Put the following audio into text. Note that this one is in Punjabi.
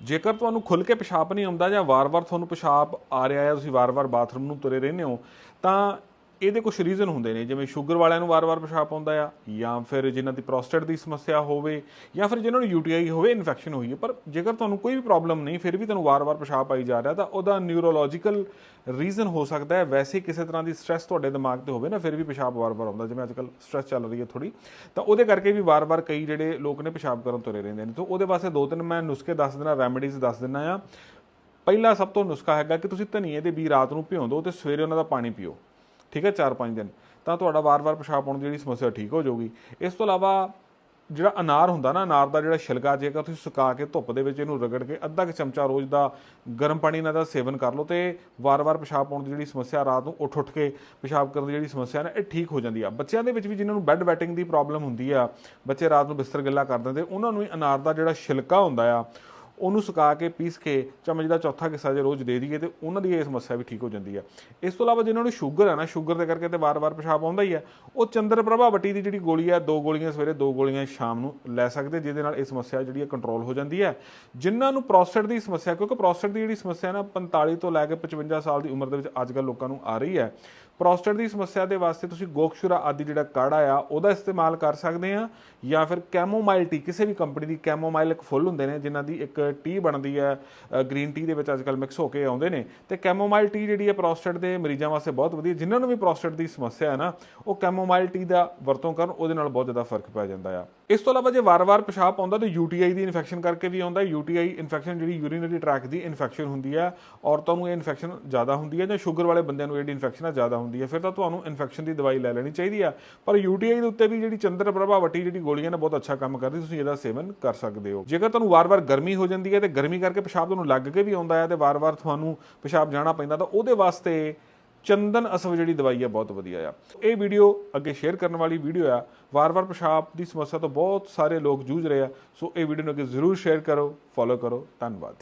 ਜੇਕਰ ਤੁਹਾਨੂੰ ਖੁੱਲ ਕੇ ਪਿਸ਼ਾਬ ਨਹੀਂ ਆਉਂਦਾ ਜਾਂ ਵਾਰ-ਵਾਰ ਤੁਹਾਨੂੰ ਪਿਸ਼ਾਬ ਆ ਰਿਹਾ ਹੈ, ਤੁਸੀਂ ਵਾਰ-ਵਾਰ ਬਾਥਰੂਮ ਨੂੰ ਤੁਰੇ ਰਹਿੰਦੇ ਹੋ, ਤਾਂ ਇਹਦੇ ਕੁਝ ਰੀਜ਼ਨ ਹੁੰਦੇ ਨੇ, ਜਿਵੇਂ ਸ਼ੂਗਰ ਵਾਲਿਆਂ ਨੂੰ ਵਾਰ-ਵਾਰ ਪਿਸ਼ਾਬ ਆਉਂਦਾ ਆ, ਜਾਂ ਫਿਰ ਜਿਨ੍ਹਾਂ ਦੀ ਪ੍ਰੋਸਟੇਟ ਦੀ ਸਮੱਸਿਆ ਹੋਵੇ, ਜਾਂ ਫਿਰ ਜਿਨ੍ਹਾਂ ਨੂੰ ਯੂਟੀਆਈ ਹੋਵੇ ਇਨਫੈਕਸ਼ਨ ਹੋਈ ਹੈ, ਪਰ ਜੇਕਰ ਤੁਹਾਨੂੰ ਕੋਈ ਵੀ ਪ੍ਰੋਬਲਮ ਨਹੀਂ, ਫਿਰ ਵੀ ਤੁਹਾਨੂੰ ਵਾਰ-ਵਾਰ ਪਿਸ਼ਾਬ ਆਈ ਜਾ ਰਿਹਾ, ਤਾਂ ਉਹਦਾ ਨਿਊਰੋਲੋਜੀਕਲ ਰੀਜ਼ਨ ਹੋ ਸਕਦਾ ਹੈ। ਵੈਸੇ ਕਿਸੇ ਤਰ੍ਹਾਂ ਦੀ ਸਟ੍ਰੈਸ ਤੁਹਾਡੇ ਦਿਮਾਗ ਤੇ ਹੋਵੇ ਨਾ, ਫਿਰ ਵੀ ਪਿਸ਼ਾਬ ਵਾਰ-ਵਾਰ ਆਉਂਦਾ, ਜਿਵੇਂ ਅੱਜਕੱਲ ਸਟ੍ਰੈਸ ਚੱਲ ਰਹੀ ਹੈ ਥੋੜੀ ਤਾਂ ਉਹਦੇ ਕਰਕੇ ਵੀ ਵਾਰ-ਵਾਰ ਕਈ ਜਿਹੜੇ ਲੋਕ ਨੇ ਪਿਸ਼ਾਬ ਕਰਨ ਤੁਰੇ ਰਹਿੰਦੇ ਨੇ। ਤਾਂ ਉਹਦੇ ਵਾਸਤੇ ਦੋ ਤਿੰਨ ਮੈਂ ਨੁਸਖੇ ਦੱਸ ਦਿੰਦਾ ਰੈਮੇਡੀਜ਼ ਦੱਸ ਦਿੰਦਾ ਆ। ਪਹਿਲਾ ਸਭ ਤੋਂ ਨੁਸਖਾ ਹੈਗਾ ਕਿ ਤੁਸੀਂ ਧਨੀਏ ਦੇ ਬੀ ਰਾਤ ਨੂੰ ਭਿਓ ਦਿਓ ਤੇ ਸਵੇਰੇ ਉਹਨਾਂ ਦਾ ਪਾਣੀ ਪੀਓ। ਠੀਕ ਹੈ 4-5 ਦਿਨ। ਤਾਂ ਤੁਹਾਡਾ ਵਾਰ-ਵਾਰ ਪਿਸ਼ਾਬ ਆਉਣ ਦੀ ਜਿਹੜੀ ਸਮੱਸਿਆ ਠੀਕ ਹੋ ਜਾਊਗੀ। ਇਸ ਤੋਂ ਇਲਾਵਾ ਜਿਹੜਾ ਅਨਾਰ ਹੁੰਦਾ ਨਾ, ਅਨਾਰ ਦਾ ਜਿਹੜਾ ਛਿਲਕਾ, ਜੇਕਰ ਤੁਸੀਂ ਸੁਕਾ ਕੇ ਧੁੱਪ ਦੇ ਵਿੱਚ ਇਹਨੂੰ ਰਗੜ ਕੇ ਅੱਧਾ ਕੁ ਚਮਚਾ ਰੋਜ਼ ਦਾ ਗਰਮ ਪਾਣੀ ਨਾਲ ਦਾ ਸੇਵਨ ਕਰ ਲਓ ਤੇ ਵਾਰ-ਵਾਰ ਪਿਸ਼ਾਬ ਆਉਣ ਦੀ ਜਿਹੜੀ ਸਮੱਸਿਆ ਰਾਤ ਨੂੰ ਉੱਠ-ਉੱਠ ਕੇ ਪਿਸ਼ਾਬ ਕਰਨ ਦੀ ਜਿਹੜੀ ਸਮੱਸਿਆ ਨਾ, ਇਹ ਠੀਕ ਹੋ ਜਾਂਦੀ ਆ। ਬੱਚਿਆਂ ਦੇ ਵਿੱਚ ਵੀ ਜਿਨ੍ਹਾਂ ਨੂੰ ਬੈੱਡ ਵੈਟਿੰਗ ਦੀ ਪ੍ਰੋਬਲਮ ਹੁੰਦੀ ਆ, ਬੱਚੇ ਰਾਤ ਨੂੰ ਬਿਸਤਰ ਗਿੱਲਾ ਕਰ ਦਿੰਦੇ, ਉਹਨਾਂ ਨੂੰ ਵੀ ਅਨਾਰ ਦਾ ਜਿਹੜਾ ਛਿਲਕਾ ਹੁੰਦਾ ਆ ਉਹਨੂੰ ਸੁਕਾ ਕੇ, ਪੀਸ ਕੇ ਚਮਚ ਦਾ ਚੌਥਾ ਹਿੱਸਾ ਜੇ ਰੋਜ਼ ਦੇ ਦਈਏ ਤੇ ਉਹਨਾਂ ਦੀ ਇਹ ਸਮੱਸਿਆ ਵੀ ਠੀਕ ਹੋ ਜਾਂਦੀ ਹੈ ਇਸ ਤੋਂ ਇਲਾਵਾ ਜਿਨ੍ਹਾਂ ਨੂੰ ਸ਼ੂਗਰ ਹੈ ਨਾ, ਸ਼ੂਗਰ ਦੇ ਕਰਕੇ ਤੇ ਵਾਰ-ਵਾਰ ਪਿਸ਼ਾਬ ਆਉਂਦਾ ਹੀ ਹੈ ਉਹ ਚੰਦਰ ਪ੍ਰਭਾ ਬੱਟੀ ਦੀ ਜਿਹੜੀ ਗੋਲੀ ਹੈ ਦੋ ਗੋਲੀਆਂ ਸਵੇਰੇ, ਦੋ ਗੋਲੀਆਂ ਸ਼ਾਮ ਨੂੰ ਲੈ ਸਕਦੇ, ਜਿਹਦੇ ਨਾਲ ਇਹ ਸਮੱਸਿਆ ਜਿਹੜੀ ਹੈ ਕੰਟਰੋਲ ਹੋ ਜਾਂਦੀ ਹੈ ਜਿਨ੍ਹਾਂ ਨੂੰ ਪ੍ਰੋਸਟੇਟ ਦੀ ਸਮੱਸਿਆ, ਕਿਉਂਕਿ ਪ੍ਰੋਸਟੇਟ ਦੀ ਜਿਹੜੀ ਸਮੱਸਿਆ ਨਾ 45 ਤੋਂ ਲੈ ਕੇ 55 ਸਾਲ ਦੀ ਉਮਰ ਦੇ ਵਿੱਚ ਅੱਜ ਅੱਜਕੱਲ ਲੋਕਾਂ ਨੂੰ ਆ ਰਹੀ ਹੈ ਪ੍ਰੋਸਟੇਟ ਦੀ ਸਮੱਸਿਆ ਦੇ ਵਾਸਤੇ ਤੁਸੀਂ ਗੋਖਸ਼ੁਰਾ ਆਦਿ ਜਿਹੜਾ ਕਾੜਾ ਆ, ਉਹਦਾ ਇਸਤੇਮਾਲ ਕਰ ਸਕਦੇ ਆ ਜਾਂ ਫਿਰ ਕੈਮੋਮਾਈਲ ਟੀ, ਕਿਸੇ ਵੀ ਕੰਪਨੀ ਦੀ ਕੈਮੋਮਾਈਲ ਇੱਕ ਫੁੱਲ ਹੁੰਦੇ ਨੇ, ਜਿਨ੍ਹਾਂ ਦੀ ਇੱਕ ਟੀ ਬਣਦੀ ਹੈ ਗ੍ਰੀਨ ਟੀ ਦੇ ਵਿੱਚ ਅੱਜਕੱਲ ਮਿਕਸ ਹੋ ਕੇ ਆਉਂਦੇ ਨੇ। ਤੇ ਕੈਮੋਮਾਈਲ ਟੀ ਜਿਹੜੀ ਹੈ ਪ੍ਰੋਸਟੇਟ ਦੇ ਮਰੀਜ਼ਾਂ ਵਾਸਤੇ ਬਹੁਤ ਵਧੀਆ, ਜਿਨ੍ਹਾਂ ਨੂੰ ਵੀ ਪ੍ਰੋਸਟੇਟ ਦੀ ਸਮੱਸਿਆ ਹੈ ਨਾ, ਉਹ ਕੈਮੋਮਾਈਲ ਟੀ ਦਾ ਵਰਤੋਂ ਕਰਨ, ਉਹਦੇ ਨਾਲ ਬਹੁਤ ਜ਼ਿਆਦਾ ਫ਼ਰਕ ਪੈ ਜਾਂਦਾ ਆ। ਇਸ ਤੋਂ ਇਲਾਵਾ ਜੇ ਵਾਰ-ਵਾਰ ਪਿਸ਼ਾਬ ਆਉਂਦਾ ਤਾਂ ਯੂਟੀਆਈ ਦੀ ਇਨਫੈਕਸ਼ਨ ਕਰਕੇ ਵੀ ਆਉਂਦਾ। ਯੂਟੀਆਈ ਇਨਫੈਕਸ਼ਨ ਜਿਹੜੀ ਯੂਰੀਨਰੀ ਟਰੈਕ ਦੀ ਇਨਫੈਕਸ਼ਨ ਹੁੰਦੀ ਹੈ ਔਰਤਾਂ ਨੂੰ ਇਹ ਇਨਫੈਕਸ਼ਨ ਜ਼ਿਆਦਾ ਹੁੰਦੀ ਹੈ ਜਾਂ ਸ਼ੂਗਰ ਵਾਲੇ ਬੰਦਿਆਂ ਨੂੰ ਜਿਹੜੀ ਇਨਫੈਕਸ਼ਨ ਹੈ ਜ਼ਿਆਦਾ ਹੁੰਦੀ ਹੈ ਫਿਰ ਤਾਂ ਤੁਹਾਨੂੰ ਇਨਫੈਕਸ਼ਨ ਦੀ ਦਵਾਈ ਲੈ ਲੈਣੀ ਚਾਹੀਦੀ ਆ। ਪਰ ਯੂਟੀਆਈ ਦੇ ਉੱਤੇ ਵੀ ਜਿਹੜੀ ਚੰਦਰ ਪ੍ਰਭਾਵਟੀ ਜਿਹੜੀ ਗੋਲੀਆਂ ਨੇ ਬਹੁਤ ਅੱਛਾ ਕੰਮ ਕਰਦੀ, ਤੁਸੀਂ ਇਹਦਾ ਸੇਵਨ ਕਰ ਸਕਦੇ ਹੋ। ਜੇਕਰ ਤੁਹਾਨੂੰ ਵਾਰ-ਵਾਰ ਗਰਮੀ ਹੋ ਜਾਂਦੀ ਹੈ ਤੇ ਗਰਮੀ ਕਰਕੇ ਪਿਸ਼ਾਬ ਤੁਹਾਨੂੰ ਲੱਗ ਕੇ ਵੀ ਆਉਂਦਾ ਹੈ ਤੇ ਵਾਰ-ਵਾਰ ਤੁਹਾਨੂੰ ਪਿਸ਼ਾਬ ਜਾਣਾ ਪੈਂਦਾ, ਤਾਂ ਉਹਦੇ ਵਾਸਤੇ ਚੰਦਨ ਅਸਵ ਜਿਹੜੀ ਦਵਾਈ ਆ, ਬਹੁਤ ਵਧੀਆ ਆ। ਇਹ ਵੀਡੀਓ ਅੱਗੇ ਸ਼ੇਅਰ ਕਰਨ ਵਾਲੀ ਵੀਡੀਓ ਆ। ਵਾਰ-ਵਾਰ ਪਿਸ਼ਾਬ ਦੀ ਸਮੱਸਿਆ ਤੋਂ ਬਹੁਤ ਸਾਰੇ ਲੋਕ ਜੂਝ ਰਹੇ ਆ। ਸੋ ਇਹ ਵੀਡੀਓ ਨੂੰ ਅੱਗੇ ਜ਼ਰੂਰ ਸ਼ੇਅਰ ਕਰੋ ਫੋਲੋ ਕਰੋ। ਧੰਨਵਾਦ।